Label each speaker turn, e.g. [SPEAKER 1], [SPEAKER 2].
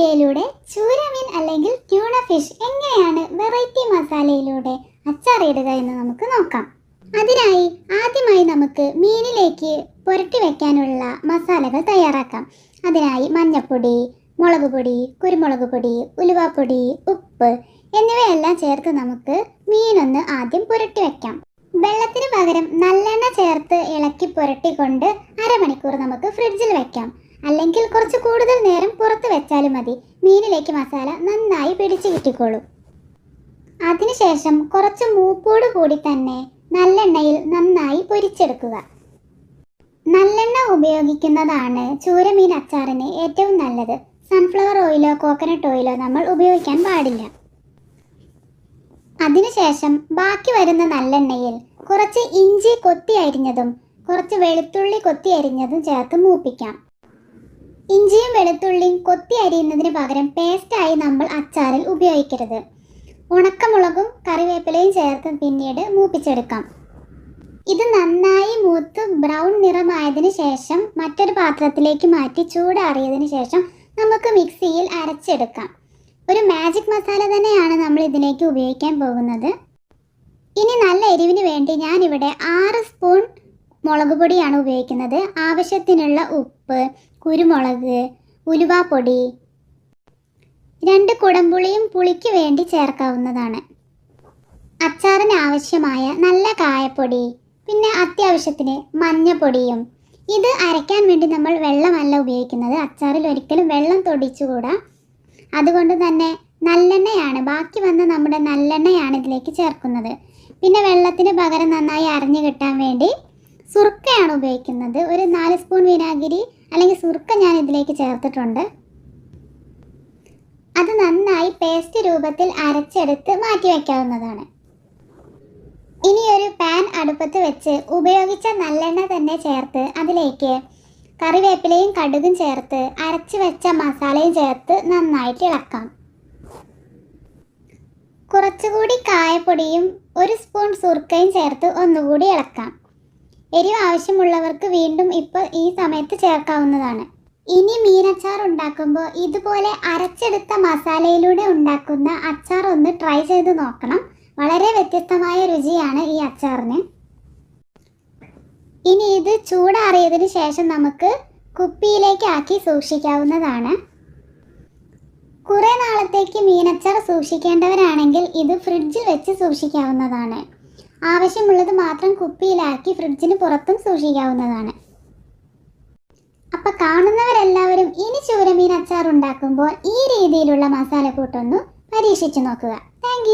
[SPEAKER 1] വീഡിയോയിലൂടെ ചൂരമീൻ അല്ലെങ്കിൽ ട്യൂണ ഫിഷ് എങ്ങനെയാണ് വെറൈറ്റി മസാലയിലൂടെ അച്ചാറിടുക എന്ന് നമുക്ക് നോക്കാം. അതിനായി ആദ്യമായി നമുക്ക് മീനിലേക്ക് പുരട്ടി വയ്ക്കാനുള്ള മസാലകൾ തയ്യാറാക്കാം. അതിനായി മഞ്ഞൾപ്പൊടി മുളക് പൊടി കുരുമുളക് പൊടി ഉലുവാപ്പൊടി ഉപ്പ് എന്നിവയെല്ലാം ചേർത്ത് നമുക്ക് മീനൊന്ന് ആദ്യം പുരട്ടി വയ്ക്കാം വെള്ളത്തിന് പകരം നല്ലെണ്ണ ചേർത്ത് ഇളക്കി പുരട്ടിക്കൊണ്ട് അരമണിക്കൂർ നമുക്ക് ഫ്രിഡ്ജിൽ വെക്കാം. അല്ലെങ്കിൽ കുറച്ച് കൂടുതൽ നേരം പുറത്ത് വെച്ചാലും മതി. മീനിലേക്ക് മസാല നന്നായി പിടിച്ചു കിട്ടിക്കോളും. അതിനുശേഷം കുറച്ച് മൂപ്പോട് കൂടി തന്നെ നല്ലെണ്ണയിൽ നന്നായി പൊരിച്ചെടുക്കുക. നല്ലെണ്ണ ഉപയോഗിക്കുന്നതാണ് ചൂരമീൻ അച്ചാറിന് ഏറ്റവും നല്ലത്. സൺഫ്ലവർ ഓയിലോ കോക്കനട്ട് ഓയിലോ നമ്മൾ ഉപയോഗിക്കാൻ പാടില്ല. അതിനുശേഷം ബാക്കി വരുന്ന നല്ലെണ്ണയിൽ കുറച്ച് ഇഞ്ചി കൊത്തി അരിഞ്ഞതും കുറച്ച് വെളുത്തുള്ളി കൊത്തി അരിഞ്ഞതും ചേർത്ത് മൂപ്പിക്കാം. ഇഞ്ചിയും വെളുത്തുള്ളിയും കൊത്തി അരിയുന്നതിന് പകരം പേസ്റ്റായി നമ്മൾ അച്ചാറിൽ ഉപയോഗിക്കരുത്. ഉണക്കമുളകും കറിവേപ്പിലയും ചേർത്ത് പിന്നീട് മൂപ്പിച്ചെടുക്കാം. ഇത് നന്നായി മൂത്ത് ബ്രൗൺ നിറമായതിന് ശേഷം മറ്റൊരു പാത്രത്തിലേക്ക് മാറ്റി ചൂടാറിയതിന് ശേഷം നമുക്ക് മിക്സിയിൽ അരച്ചെടുക്കാം. ഒരു മാജിക് മസാല തന്നെയാണ് നമ്മൾ ഇതിലേക്ക് ഉപയോഗിക്കാൻ പോകുന്നത്. ഇനി നല്ല എരിവിന് വേണ്ടി ഞാനിവിടെ ആറ് സ്പൂൺ മുളക് പൊടിയാണ് ഉപയോഗിക്കുന്നത്. ആവശ്യത്തിനുള്ള ഉപ്പ് കുരുമുളക് ഉലുവാപ്പൊടി. രണ്ട് കുടംപുളിയും പുളിക്ക് വേണ്ടി ചേർക്കാവുന്നതാണ്. അച്ചാറിന് ആവശ്യമായ നല്ല കായപ്പൊടി പിന്നെ അത്യാവശ്യത്തിന് മഞ്ഞപ്പൊടിയും. ഇത് അരയ്ക്കാൻ വേണ്ടി നമ്മൾ വെള്ളമല്ല ഉപയോഗിക്കുന്നത്. അച്ചാറിൽ ഒരിക്കലും വെള്ളം തൊടിച്ചുകൂടാ. അതുകൊണ്ട് തന്നെ നല്ലെണ്ണയാണ്. ബാക്കി വന്ന നമ്മുടെ നല്ലെണ്ണയാണ് ഇതിലേക്ക് ചേർക്കുന്നത്. പിന്നെ വെള്ളത്തിന് പകരം നന്നായി അരഞ്ഞു കിട്ടാൻ വേണ്ടി സുർക്കയാണ് ഉപയോഗിക്കുന്നത്. ഒരു നാല് സ്പൂൺ വിനാഗിരി അല്ലെങ്കിൽ സുർക്ക ഞാൻ ഇതിലേക്ക് ചേർത്തിട്ടുണ്ട്. അത് നന്നായി പേസ്റ്റ് രൂപത്തിൽ അരച്ചെടുത്ത് മാറ്റി വയ്ക്കാവുന്നതാണ് ഇനി ഒരു പാൻ അടുപ്പത്ത് വെച്ച് ഉപയോഗിച്ച നല്ലെണ്ണ തന്നെ ചേർത്ത് അതിലേക്ക് കറിവേപ്പിലയും കടുകും ചേർത്ത് അരച്ച് വെച്ച മസാലയും ചേർത്ത് നന്നായിട്ട് ഇളക്കാം. കുറച്ചുകൂടി കായപ്പൊടിയും ഒരു സ്പൂൺ സുർക്കയും ചേർത്ത് ഒന്നുകൂടി ഇളക്കാം. എരിവ് ആവശ്യമുള്ളവർക്ക് വീണ്ടും ഇപ്പോൾ ഈ സമയത്ത് ചേർക്കാവുന്നതാണ്. ഇനി മീനച്ചാർ ഉണ്ടാക്കുമ്പോൾ ഇതുപോലെ അരച്ചെടുത്ത മസാലയിലൂടെ ഉണ്ടാക്കുന്ന അച്ചാർ ഒന്ന് ട്രൈ ചെയ്ത് നോക്കണം. വളരെ വ്യത്യസ്തമായ രുചിയാണ് ഈ അച്ചാറിന്. ഇനി ഇത് ചൂടാറിയതിന് ശേഷം നമുക്ക് കുപ്പിയിലേക്ക് ആക്കി സൂക്ഷിക്കാവുന്നതാണ്. കുറേ നാളത്തേക്ക് മീനച്ചാർ സൂക്ഷിക്കേണ്ടവരാണെങ്കിൽ ഇത് ഫ്രിഡ്ജിൽ വെച്ച് സൂക്ഷിക്കാവുന്നതാണ്. ആവശ്യമുള്ളത് മാത്രം കുപ്പിയിലാക്കി ഫ്രിഡ്ജിന് പുറത്തും സൂക്ഷിക്കാവുന്നതാണ്. അപ്പൊ കാണുന്നവരെല്ലാവരും ഇനി ചൂരമീൻ അച്ചാർ ഉണ്ടാക്കുമ്പോൾ ഈ രീതിയിലുള്ള മസാല മസാലക്കൂട്ടൊന്ന് പരീക്ഷിച്ചു നോക്കുക. താങ്ക്